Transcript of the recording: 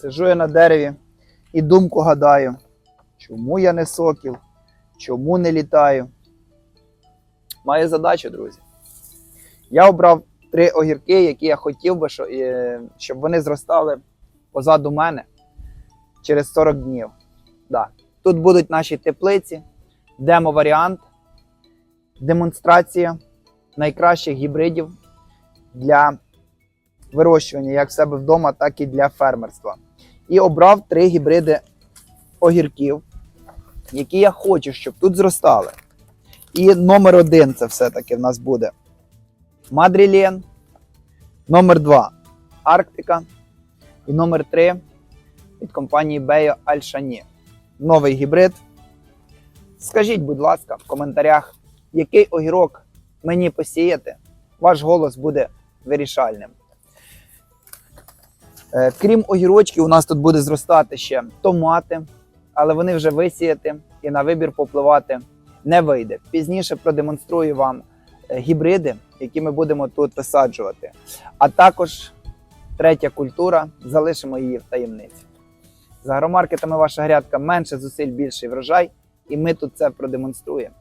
Сижу я на дереві і думку гадаю, чому я не сокіл, чому не літаю. Маю задачу, друзі. Я обрав три огірки, які я хотів би, е, щоб вони зростали позаду мене через 40 днів. Да. Тут будуть наші теплиці, демо-варіант, демонстрація найкращих гібридів для вирощування як в себе вдома, так і для фермерства. І обрав три гібриди огірків, які я хочу, щоб тут зростали. І номер один це все-таки в нас буде Мадрілен, номер два Арктика. І номер три від компанії Бео Альшані. Новий гібрид. Скажіть, будь ласка, в коментарях, який огірок мені посіяти. Ваш голос буде вирішальним. Е, Крім огірочків, у нас тут буде зростати ще томати, але вони вже висіяти і на вибір попливати не вийде. Пізніше продемонструю вам е, гібриди, які ми будемо тут висаджувати. А також третя культура, залишимо її в таємниці. За агромаркетами ваша грядка менше зусиль, більший врожай, і ми тут це продемонструємо.